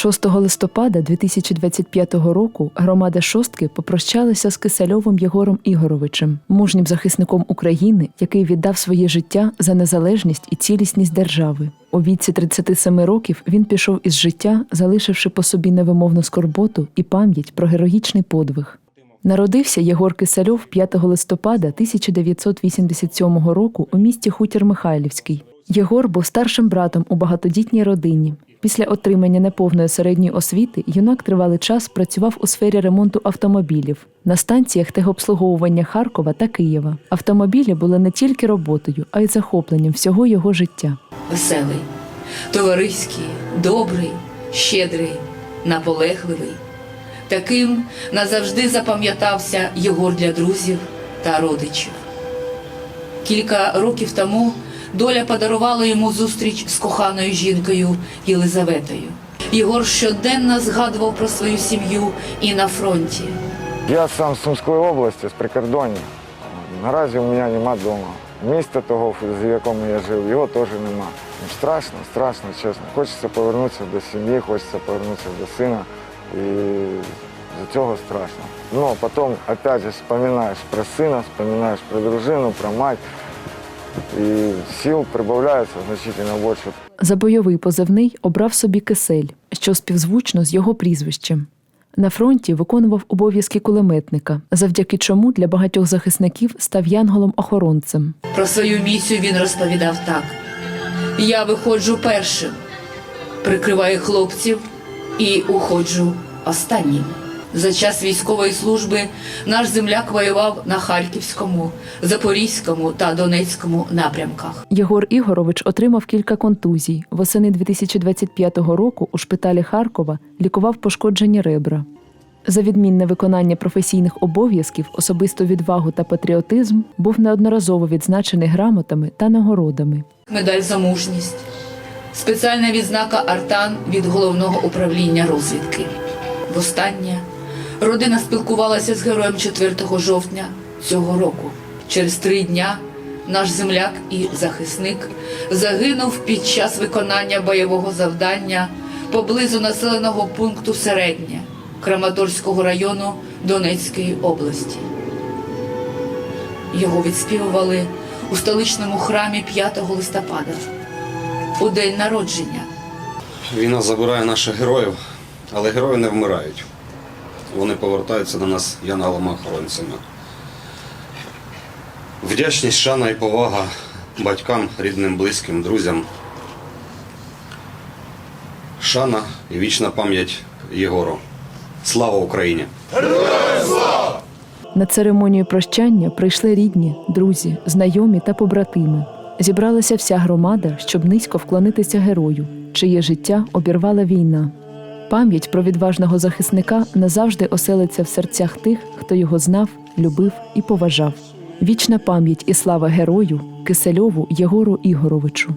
6 листопада 2025 року громада шостки попрощалася з Кисельовим Єгором Ігоровичем, мужнім захисником України, який віддав своє життя за незалежність і цілісність держави. У віці 37 років він пішов із життя, залишивши по собі невимовну скорботу і пам'ять про героїчний подвиг. Народився Єгор Кисельов 5 листопада 1987 року у місті Хутір Михайлівський. Єгор був старшим братом у багатодітній родині. Після отримання неповної середньої освіти юнак тривалий час працював у сфері ремонту автомобілів на станціях техобслуговування Харкова та Києва. Автомобілі були не тільки роботою, а й захопленням всього його життя. веселий, товариський, добрий, щедрий, наполегливий. Таким назавжди запам'ятався Єгор для друзів та родичів. Кілька років тому доля подарувала йому зустріч з коханою жінкою Єлизаветою. Єгор щоденно згадував про свою сім'ю і на фронті. Я сам з Сумської області, з прикордоння. Наразі у мене нема вдома. Міста того, в якому я жив, його теж нема. Страшно, страшно, чесно. Хочеться повернутися до сім'ї, хочеться повернутися до сина. І за цього страшно. Но потім, опять же, вспоминаєш про сина, вспоминаєш про дружину, про мать. І сил прибавляється значительно більше. За бойовий позивний обрав собі кисель, що співзвучно з його прізвищем. На фронті виконував обов'язки кулеметника, завдяки чому для багатьох захисників став янголом-охоронцем. Про свою місію він розповідав так: Я виходжу першим, прикриваю хлопців і уходжу останнім. За час військової служби наш земляк воював на Харківському, Запорізькому та Донецькому напрямках. Єгор Ігорович отримав кілька контузій. Восени 2025 року у шпиталі Харкова лікував пошкоджені ребра. За відмінне виконання професійних обов'язків, особисту відвагу та патріотизм був неодноразово відзначений грамотами та нагородами. Медаль за мужність, спеціальна відзнака Артан від головного управління розвідки. Востаннє родина спілкувалася з героєм 4 жовтня цього року. Через три дня наш земляк і захисник загинув під час виконання бойового завдання поблизу населеного пункту Середнє Краматорського району Донецької області. Його відспівували у столичному храмі 5 листопада у день народження. Війна забирає наших героїв, але герої не вмирають. Вони повертаються до нас янголами-охоронцями. Вдячність, шана і повага батькам, рідним, близьким, друзям. Шана і вічна пам'ять Єгору. Слава Україні! На церемонію прощання прийшли рідні, друзі, знайомі та побратими. Зібралася вся громада, щоб низько вклонитися герою, чиє життя обірвала війна. Пам'ять про відважного захисника назавжди оселиться в серцях тих, хто його знав, любив і поважав. Вічна пам'ять і слава герою Кисельову Єгору Ігоровичу.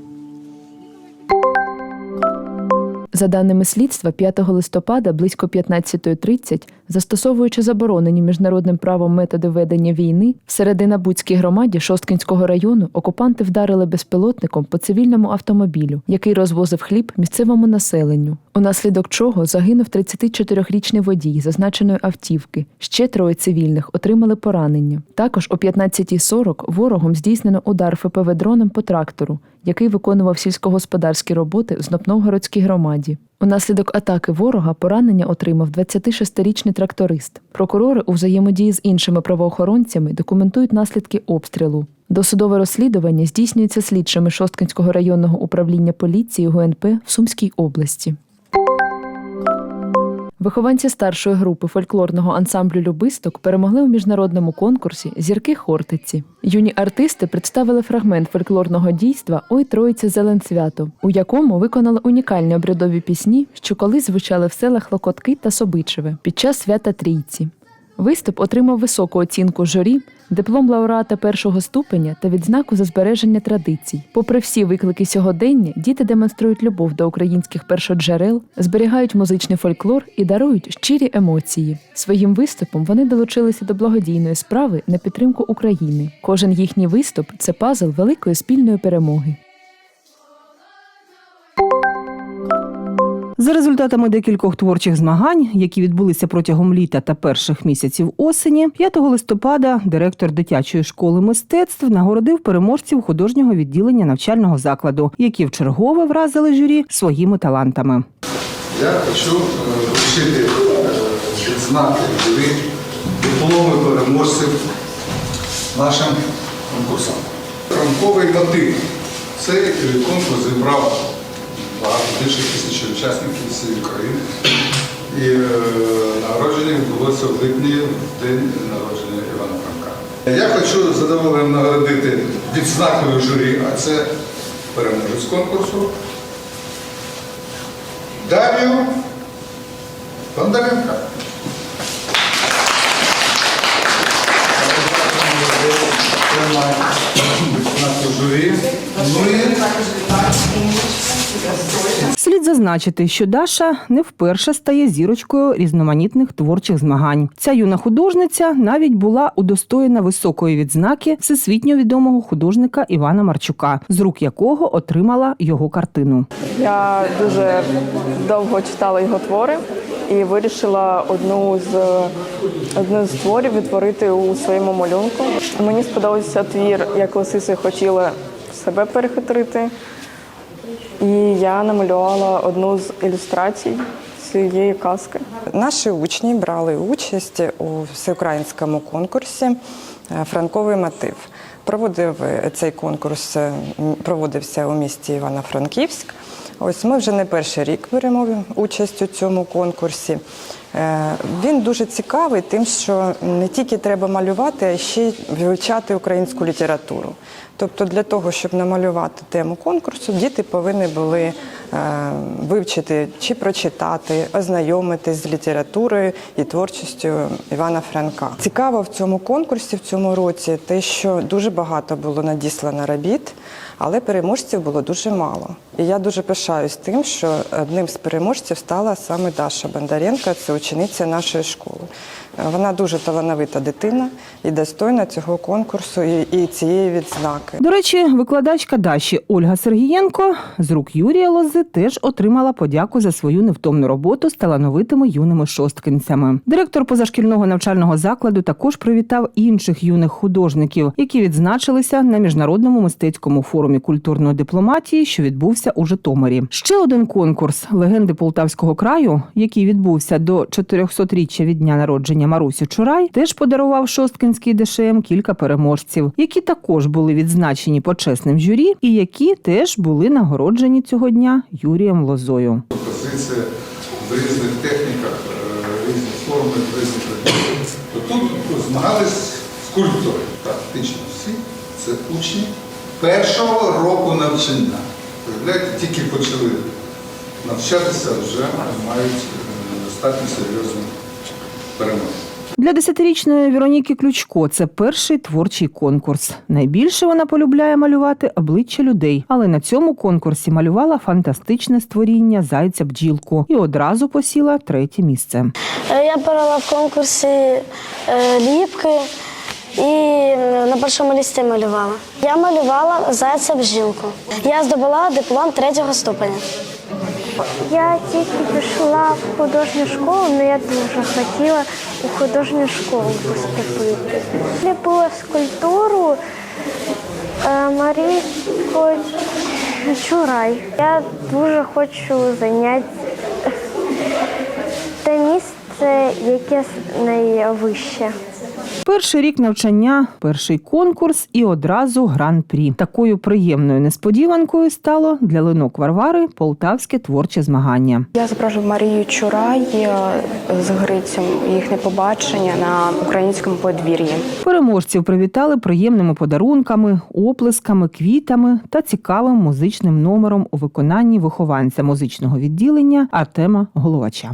За даними слідства, 5 листопада близько 15.30, застосовуючи заборонені міжнародним правом методи ведення війни, в Серединабудській громаді Шосткинського району окупанти вдарили безпілотником по цивільному автомобілю, який розвозив хліб місцевому населенню. Унаслідок чого загинув 34-річний водій зазначеної автівки. Ще троє цивільних отримали поранення. Також о 15.40 ворогом здійснено удар ФПВ дроном по трактору, який виконував сільськогосподарські роботи в Знопновгородській громаді. Унаслідок атаки ворога поранення отримав 26-річний тракторист. Прокурори у взаємодії з іншими правоохоронцями документують наслідки обстрілу. Досудове розслідування здійснюється слідчими Шосткинського районного управління поліції ГУНП в Сумській області. Вихованці старшої групи фольклорного ансамблю Любисток перемогли у міжнародному конкурсі Зірки Хортиці. Юні артисти представили фрагмент фольклорного дійства Ой Троїця Зелен свято, у якому виконали унікальні обрядові пісні, що колись звучали в селах Локотки та Собичеве під час свята Трійці. Виступ отримав високу оцінку журі, диплом лауреата першого ступеня та відзнаку за збереження традицій. Попри всі виклики сьогодення, діти демонструють любов до українських першоджерел, зберігають музичний фольклор і дарують щирі емоції. Своїм виступом вони долучилися до благодійної справи на підтримку України. Кожен їхній виступ це пазл великої спільної перемоги. Результатами декількох творчих змагань, які відбулися протягом літа та перших місяців осені, 5 листопада директор дитячої школи мистецтв нагородив переможців художнього відділення навчального закладу, які вчергове вразили журі своїми талантами. Я хочу е, вручити е, відзнаки журі, дипломи переможців нашим конкурсам. Ранковий мотив. Цей конкурс зібрав більше тисячі учасників всієї України. І е, нагородження відбулося в липні, в день народження Івана Франка. Я хочу з задоволенням нагородити відзнакою журі, а це переможець конкурсу. Дар'ю Бондаренка. Слід зазначити, що Даша не вперше стає зірочкою різноманітних творчих змагань. Ця юна художниця навіть була удостоєна високої відзнаки всесвітньо відомого художника Івана Марчука, з рук якого отримала його картину. Я дуже довго читала його твори і вирішила одну з одну з творів відтворити у своєму малюнку. Мені сподобався твір, як лисиси хотіли себе перехитрити. І я намалювала одну з ілюстрацій цієї казки. Наші учні брали участь у всеукраїнському конкурсі е, Франковий мотив. Проводив е, цей конкурс, е, проводився у місті Івано-Франківськ. Ось ми вже не перший рік беремо участь у цьому конкурсі. Е, Він дуже цікавий, тим, що не тільки треба малювати, а ще й вивчати українську літературу. Тобто, для того, щоб намалювати тему конкурсу, діти повинні були е, вивчити чи прочитати, ознайомитись з літературою і творчістю Івана Франка. Цікаво в цьому конкурсі в цьому році те, що дуже багато було надіслано робіт, але переможців було дуже мало. І я дуже пишаюсь тим, що одним з переможців стала саме Даша Бондаренко, це учениця нашої школи. Е, Вона дуже талановита дитина і достойна цього конкурсу і, цієї відзнаки. До речі, викладачка Даші Ольга Сергієнко з рук Юрія Лози теж отримала подяку за свою невтомну роботу з талановитими юними шосткинцями. Директор позашкільного навчального закладу також привітав інших юних художників, які відзначилися на міжнародному мистецькому форумі культурної дипломатії, що відбувся у Житомирі. Ще один конкурс легенди Полтавського краю, який відбувся до 400-річчя від дня народження Марусі Чурай, теж подарував шосткинський ДШМ кілька переможців, які також були відзначені почесним журі, і які теж були нагороджені цього дня Юрієм Лозою. композиція в різних техніках, е, різні форми, різні предмети. Тут змагались скульптори, практично всі. Це учні першого року навчання. Тільки почали навчатися, вже мають достатньо серйозні перемоги. Для десятирічної Вероніки Ключко це перший творчий конкурс. Найбільше вона полюбляє малювати обличчя людей, але на цьому конкурсі малювала фантастичне створіння зайця бджілку і одразу посіла третє місце. Е, Я брала в конкурсі е, ліпки і на першому листі малювала. Я малювала зайця бжілку. Я здобула диплом третього ступеня. Я тільки пішла в художню школу, але я дуже хотіла у художню школу поступити. Ліпила скульптуру е, Марійко Чурай. Я дуже хочу зайняти те місце, яке найвище. Перший рік навчання, перший конкурс і одразу гран-прі. Такою приємною несподіванкою стало для линок Варвари полтавське творче змагання. Я запрошую Марію Чурай з Грицем їхнє побачення на українському подвір'ї. Переможців привітали приємними подарунками, оплесками, квітами та цікавим музичним номером у виконанні вихованця музичного відділення Артема Головача.